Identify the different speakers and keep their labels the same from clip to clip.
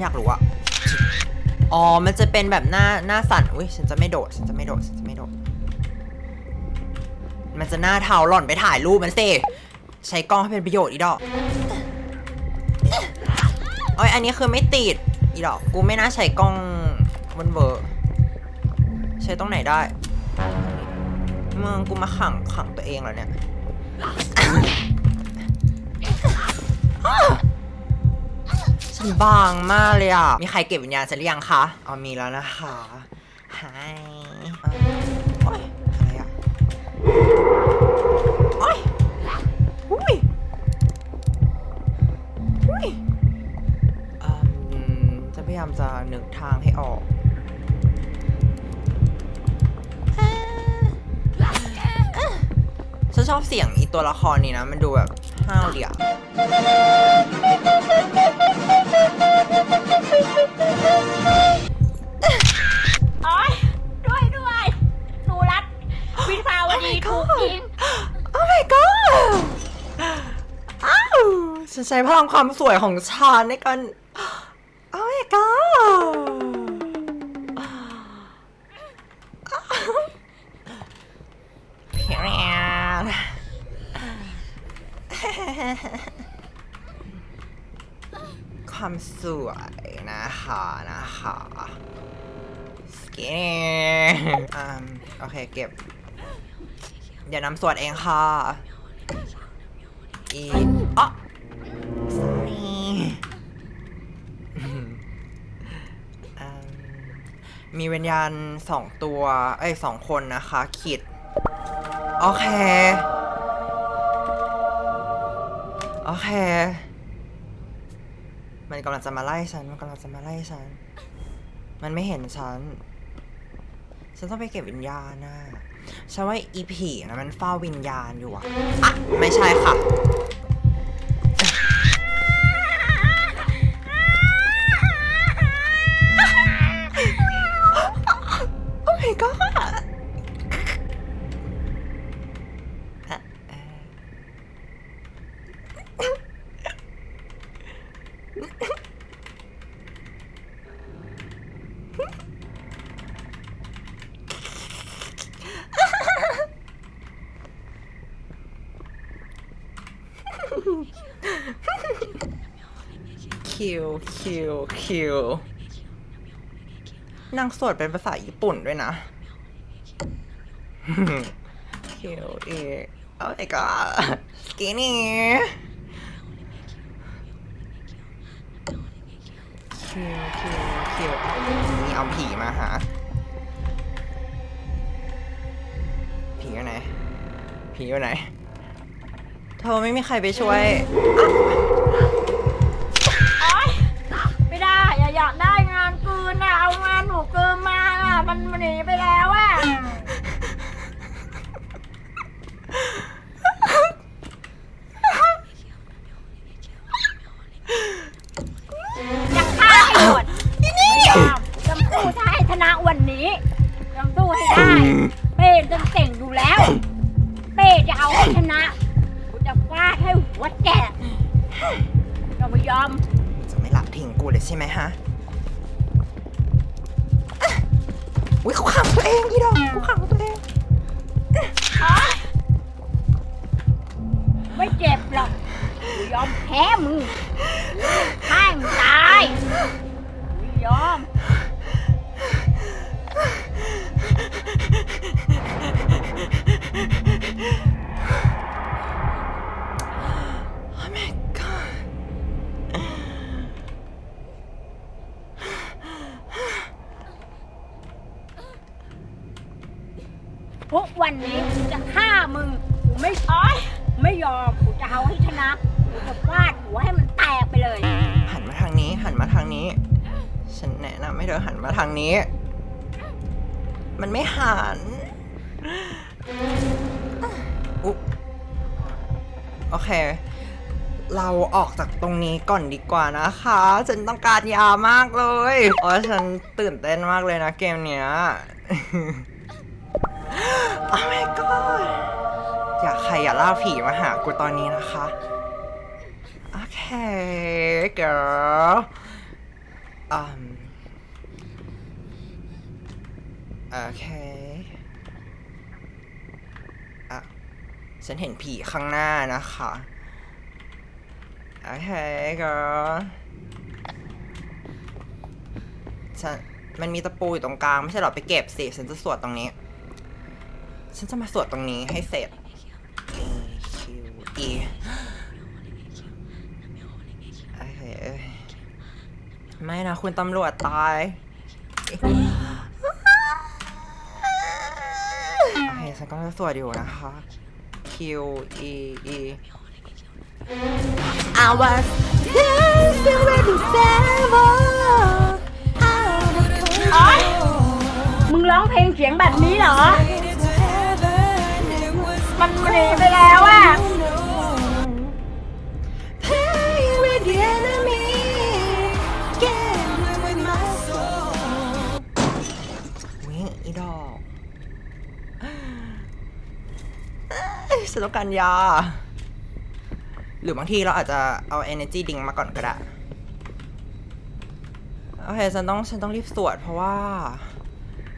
Speaker 1: อยากรู้อะอ๋อ มันจะเป็นแบบหน้าหน้าสั่นอุ้ยฉันจะไม่โดด ฉันจะไม่โดด ฉันจะไม่โดด มันจะหน้าเทาหล่อนไปถ่ายรูปมันสิ ใช้กล้องให้เป็นประโยชน์อีดอกโอ้ยอันนี้คือไม่ติด อีดอก กูไม่น่าใช้กล้องบนเวอร์ ใช้ตรงไหนได้เมืองกูมาขังขังตัวเองแล้วเนี่ย ฉันบางมากเลยอะ มีใครเก็บวิญญาณฉันหรือยังคะ อ๋อมีแล้วนะคะฮายโอ้ยอะไรอะโอ้ยอุ้ยอุ้ยอืมจะพยายามจะนึกทางให้ออกฉันชอบเสียงอีตัวละครนี้นะ มันดูแบบห้าว
Speaker 2: เดี
Speaker 1: อะ ฉันใช้พลังความสวยของฉันในการโอ้ my god เพียงความสวยนะคะนะคะสกินอ่าโอเคเก็บ เดี๋ยวนำสวดเองค่ะอีอ๋อ sorry อืมอืม มีวิญญาณสองตัวเอ้สองคนนะคะขิดโอเค โอเค มันกำลังจะมาไล่ฉัน มันกำลังจะมาไล่ฉัน มันไม่เห็นฉัน ฉันต้องไปเก็บวิญญาณนะฉันว่าอีผีนะมันเฝ้าวิญญาณอยู่อะอะไม่ใช่ค่ะ คิวคิวคิวนางสวดเป็นภาษาญี่ปุ่นด้วยนะคิวอีก oh my god skinny คิวคิวคิวเอานี่เอาผีมาหาผีอยู่ไหนผีอยู่ไหนเธอไม่มีใครไปช่วย
Speaker 2: อยากได้งานคืนนะเอางานหนูคืนมาอะมันมันหนีไปแล้วอะจะฆ่าให้หมดไม่ยอมจำสู้ถ้าให้ชนะวันนี้จำสู้ให้ได้เป้จะเก่งอยู่แล้ว เป้จะเอาให้ชนะกูจะฟาดให้หัวแตกเราไม่ยอม
Speaker 1: จะไม่หละทิ้งกูเลยใช่ไหมฮะ ยอ
Speaker 2: มแพ้มึงให้มึงตายกูยอม
Speaker 1: ธอหันมาทางนี้ มันไม่หันอุ๊โอเค เราออกจากตรงนี้ก่อนดีกว่านะคะ ฉันต้องการยามากเลยอ้ยฉันตื่นเต้นมากเลยนะเกมเนี้ย โอ้ my god อยากใครอย่าล่าผีมาหากูตอนนี้นะคะ โอเค girl อืม โอเคอะฉันเห็นผีข้างหน้านะคะโอเค girl ฉันมันมีตะปูอยู่ตรงกลาง ไม่ใช่หรอไปเก็บสิ ฉันจะสวดตรงนี้ ฉันจะมาสวดตรงนี้ให้เสร็จ A Q E โอเคไม่นะ คุณตำรวจตาย เคฉันก็จะสวดอยู่นะคะ Q E E I was dancing with the devil
Speaker 2: มึงร้องเพลงเสียงแบบนี้เหรอ มันหนีไปแล้วอะ
Speaker 1: ฉันต้องการยา หรือบางทีเราอาจจะเอา energy ดิงมาก่อนก็ได้ โอเค ฉันต้อง ฉันต้องรีบสวดเพราะว่า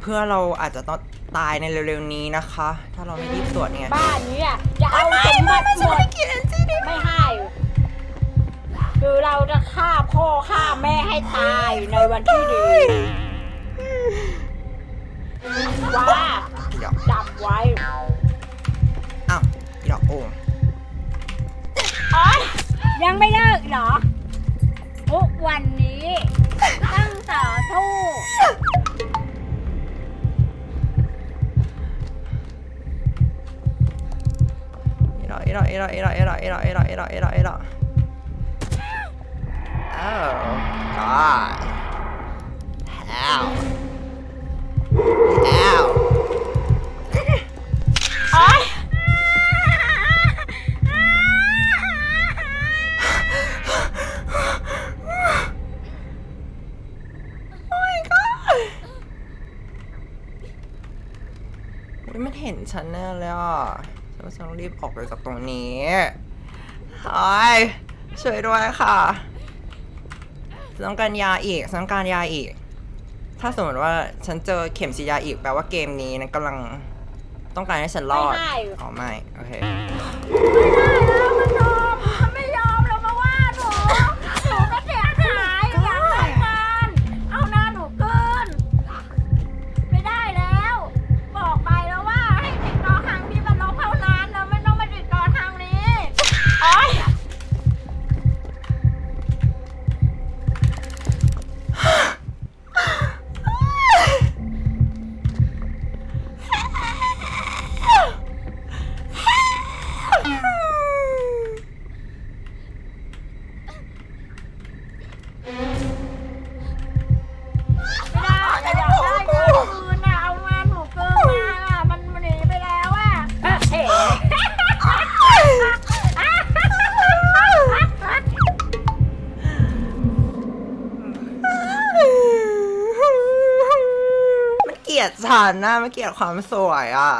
Speaker 1: เพื่อเราอาจจะต้องตายในเร็วๆนี้นะคะ ถ้าเราไม่รีบสวดเนี่ย
Speaker 2: บ้านนี้อะจะเอาสมบัติหมด
Speaker 1: กิน energy ดิง
Speaker 2: ไม่ให้คือเราจะฆ่าพ่อฆ่าแม่ให้ตายในวันที่ดีว่า
Speaker 1: อีดอก
Speaker 2: จำไว้
Speaker 1: อ้าวอีดอก โอ่ง
Speaker 2: อ๋อยังไม่เลิกเหรอ ทุกวันนี้ ตั้งต่อสู้
Speaker 1: อีดอกอีดอกอีดอกอีดอกอีดอกอีดอกอีดอกอีดอกอีดอกอีดอก Oh God How How ฉันแน่เลยอะฉันว่าฉันต้องรีบออกไปจากตรงนี้ไอ้ยช่วยด้วยค่ะฉันต้องการยาอีกฉันต้องการยาอีก ถ้าสมมติว่าฉันเจอเข็มฉีดยาอีกแปลว่าเกมนี้นั้นกำลังต้องการให้ฉันรอด
Speaker 2: ไม่ให้
Speaker 1: อ๋อไม่ โอเค
Speaker 2: มั
Speaker 1: ลียดฉันนะมันเกลียดความสวยอะ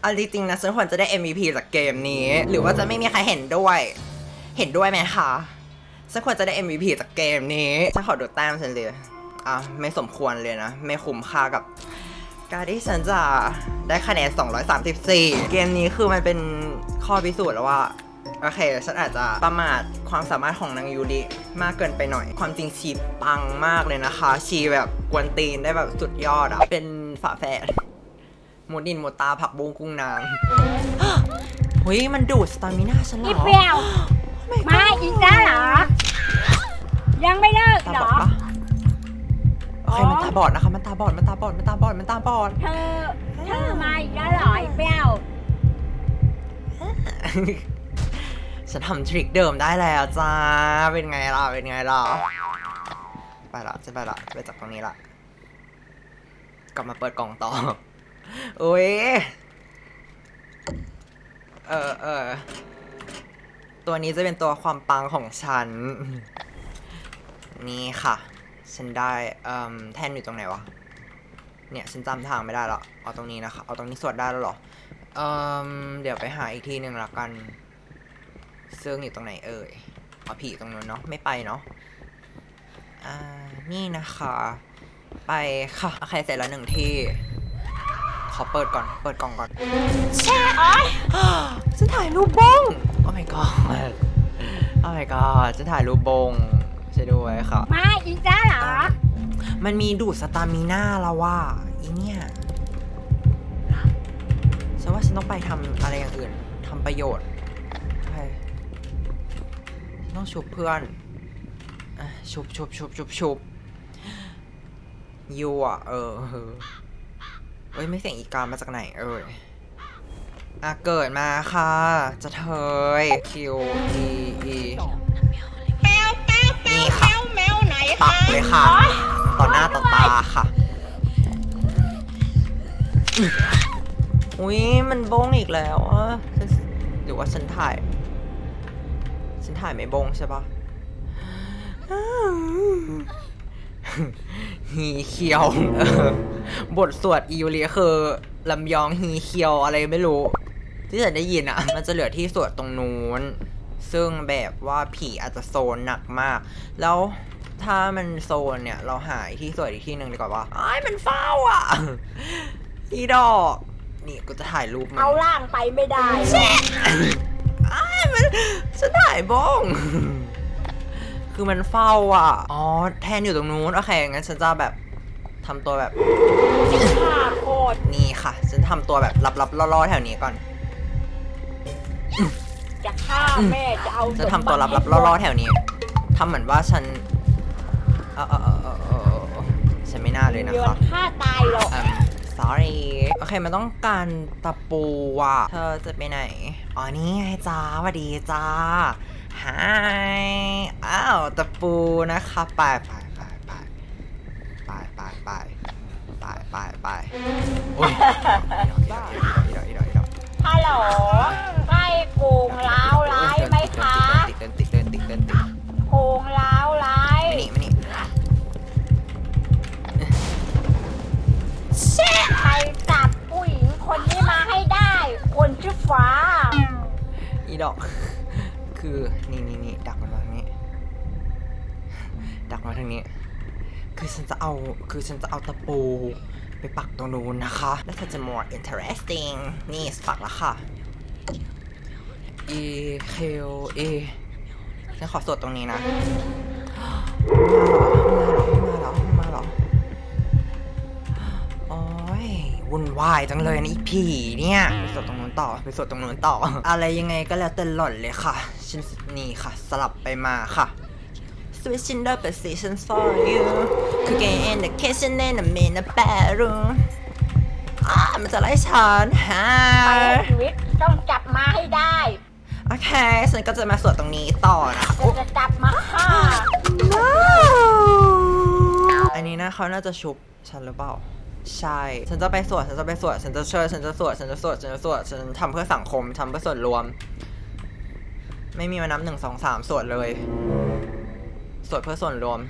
Speaker 1: เอาจริงๆนะฉันควรจะได้ MVP จากเกมนี้ หรือว่าจะไม่มีใครเห็นด้วย เห็นด้วยไหมคะฉันควรจะได้ MVP จากเกมนี้ฉันขอดูแต้มฉันเลยอะไม่สมควรเลยนะ ไม่คุ้มค่ากับ การที่ฉันจะได้คะแนน 234 เกมนี้คือมันเป็นข้อพิสูจน์แล้วว่าโอเค ฉันอาจจะประมาทความสามารถของนางยูริมากเกินไปหน่อย ความจริงชีปังมากเลยนะคะ ชีแบบกวนตีนได้แบบสุดยอดอะเป็น ฝาแฝดหมูดินหมูตาผักบุ้งกุ้งนางเฮ้ยมันดูดสตามิน่าฉันเหร
Speaker 2: อี
Speaker 1: อ
Speaker 2: เปรี้ยว
Speaker 1: Oh my god
Speaker 2: มาอีกแล้วเหรอ ยังไม่เลิก
Speaker 1: ตา
Speaker 2: เหร
Speaker 1: บอ
Speaker 2: อ
Speaker 1: ดปะโอเคมันตาบอดนะคะ มันตาบอดมันตาบอดมันตาบอดมันตาบอด
Speaker 2: เธอ เธอมาอีกแล้วเหรออีเปรี้ยว
Speaker 1: ฉันทำทริคเดิมได้แล้วจ้า เป็นไงล่ะ เป็นไงล่ะ ไปละจะไปละไปจากตรงนี้ละ กลับมาเปิดกล่องต่ออุ้ย เออเออ ตัวนี้จะเป็นตัวความปังของฉัน นี่ค่ะ ฉันได้เอ่มแท่นอยู่ตรงไหนวะ เนี่ยฉันจำทางไม่ได้แล้วเอาตรงนี้นะคะ เอาตรงนี้สวดได้แล้วเหรอ เอ่มเดี๋ยวไปหาอีกทีหนึ่งละกัน ซึ่งอยู่ตรงไหนเอ่ยเอาผีตรงนู้นเนาะ ไม่ไปเนาะ อ่า นี่นะคะ ไปค่ะโอเคเสร็จแล้วหนึ่งที่ ขอเปิดก่อน เปิดกล่องก่อน
Speaker 2: แช่อ้อย
Speaker 1: ฉันถ่ายรูปบงโอ้ my god โอ้ my god ฉันถ่ายรูปบงช่วยด้วยค่ะ
Speaker 2: มาอีกแล้วเหรอ
Speaker 1: มันมีดูดสตามิน่าแล้วว่าอีเนี่ยฉันว่าฉันต้องไปทำอะไรอย่างอื่นทำประโยชน์ใช่ต้องชุบเพื่อนอะชุบชุบชุบชุบชุบ ยูอะเออเออเอ้ยไม่เสียงอีกามาจากไหนเอ้ยอะเกิดมาค่ะ จะเทย Q E E นี่ค่ะ
Speaker 2: แมวไหน
Speaker 1: ปักเลยค่ะ ต่อหน้าต่อตาค่ะ อุ้ยมันบงอีกแล้วอะฉันหรือว่าฉันถ่าย ฉันถ่ายไม่บงใช่ปะ ฮีเคียวเออบทสวดอียูเรียคือลำยองฮีเคียวอะไรไม่รู้ ที่ฉันได้ยินอะมันจะเหลือที่สวดตรงนู้น ซึ่งแบบว่าผีอาจจะโซนหนักมาก แล้วถ้ามันโซนเนี่ย เราหายที่สวดอีกที่หนึ่งดีกว่าว่าไอ้ายมันเฝ้าอะ อีดอก นี่กูจะถ่ายรูปมัน
Speaker 2: เอาล่างไปไม่ได้
Speaker 1: อ้ายมันฉันถ่ายบ้อง คือมันเฝ้าอะ อ๋อ แทนอยู่ตรงนู้น โอเค งั้นฉันจะแบบทำตัวแบบ
Speaker 2: ฆ่าโคตร
Speaker 1: นี่ค่ะ ฉันทำตัวแบบลับๆล่อๆแถวนี้ก่อน
Speaker 2: จะฆ่าแม่จะเอา
Speaker 1: จะทำตัวลับๆล่อๆแถวนี้ทำเหมือนว่าฉันเออเออเออเออเออเออฉันไม่น่าเลยนะ
Speaker 2: เดือ
Speaker 1: คะ
Speaker 2: นฆ่าตายหรอก
Speaker 1: um sorry โอเค มันต้องการตะปูว่ะ เธอจะไปไหน อ๋อ นี่ไงจ้าสวัสดีจ้า Hi อ้าวตะปูนะคะไปไปไปไปไปไปไปไปไปไปโอ้ยอีดอกอีดอกอีดอกอีดอก
Speaker 2: ฮัลโหลใกล้โกงล้าวร้ายไหมคะ
Speaker 1: ติดเดินติดเดินติดเดินติด
Speaker 2: โกงล้าวร้าย
Speaker 1: ไม่นี่ไม่นี่
Speaker 2: ใครจับผู้หญิงคนนี้มาให้ได้ คนชื่อฟ้า
Speaker 1: อีดอก คือ ทางนี้ คือฉันจะเอา คือฉันจะเอาตะปูไปปักตรงนู้นนะคะ แล้วเธอจะ more interesting นี่ปักแล้วค่ะ E Q A ฉันขอสวดตรงนี้นะ มาหรอ มาหรอ มาหรอ โอ้ยวุ่นวายจังเลยนะอีผีเนี่ย ไปสวดตรงนู้นต่อ ไปสวดตรงนู้นต่อ อะไรยังไงก็แล้วแต่หล่อนเลยค่ะ ฉันนี่ค่ะ สลับไปมาค่ะ Switching the positions for you Cooking in the kitchen and I'm in the bedroom อ่ามันจะไล่ฉันฮะ
Speaker 2: ไปให้ชีวิตต้องจับมาให้ได้
Speaker 1: โอเค ฉันก็จะมาสวดตรงนี้ต่อนะคะ
Speaker 2: เราจะจับมาฆ่า
Speaker 1: No อันนี้นะเขาน่าจะชุบฉันหรือเปล่า ใช่ ฉันจะไปสวด ฉันจะไปสวด ฉันจะช่วยฉันจะสวด ฉันจะสวด ฉันจะสวด ฉันทำเพื่อสังคมทำเพื่อส่วนรวม ไม่มีมานับหนึ่งสองสามสวดเลย สวดเพื่อส่วนรวม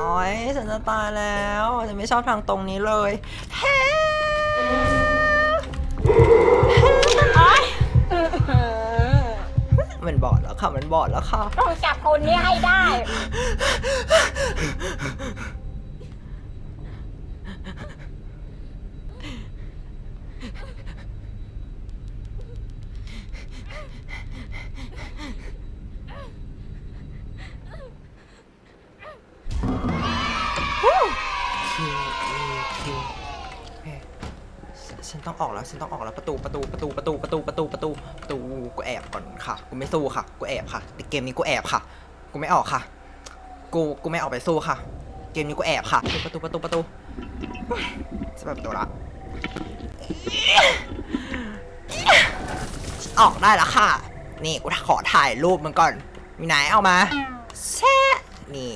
Speaker 1: โอ้ยฉันจะตายแล้ว ฉันไม่ชอบทางตรงนี้เลยเฮ้มันบอดแล้วค่ะ มันบอดแล้วค่ะ
Speaker 2: ต้องจับคนนี้ให้ได้
Speaker 1: Q E Q โอเคฉันฉัน ต้องออกแล้ว ฉันต้องออกแล้วประตูประตูประตูประตูประตูประตูประตูประตูกูแอบก่อนค่ะ กูไม่สู้ค่ะ กูแอบค่ะแต่เกมนี้กูแอบค่ะ กูไม่ออกค่ะ กูกูไม่ออกไปสู้ค่ะ เกมนี้กูแอบค่ะ ประตูประตูประตูจะเปิดประตูละออกได้แล้วค่ะ นี่กูขอถ่ายรูปมันก่อน มีไหนเอามาแช่นี่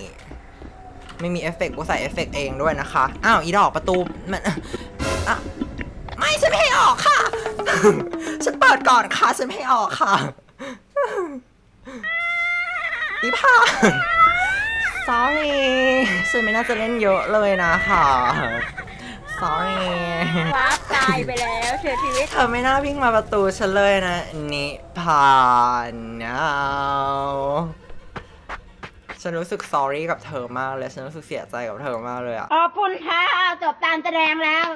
Speaker 1: ไม่มีเอฟเฟกต์กูใส่เอฟเฟกต์เองด้วยนะคะ อ้าว อีดอกประตูมันอะ ฉันไม่ให้ออกค่ะ ฉันเปิดก่อนค่ะ ฉันไม่ให้ออกค่ะนี่ผ่าน sorry ฉันไม่น่าจะเล่นเยอะเลยนะคะ sorry
Speaker 2: ฟ้าตายไปแล้วเสียชีวิต
Speaker 1: เธอไม่น่าวิ่งมาประตูฉันเลยนะ นิพานนะฉันรู้สึก sorry กับเธอมากเลย ฉันรู้สึกเสียใจกับเธอมากเลยอะ
Speaker 2: ขอบคุณค่ะจบการแสดงแล้ว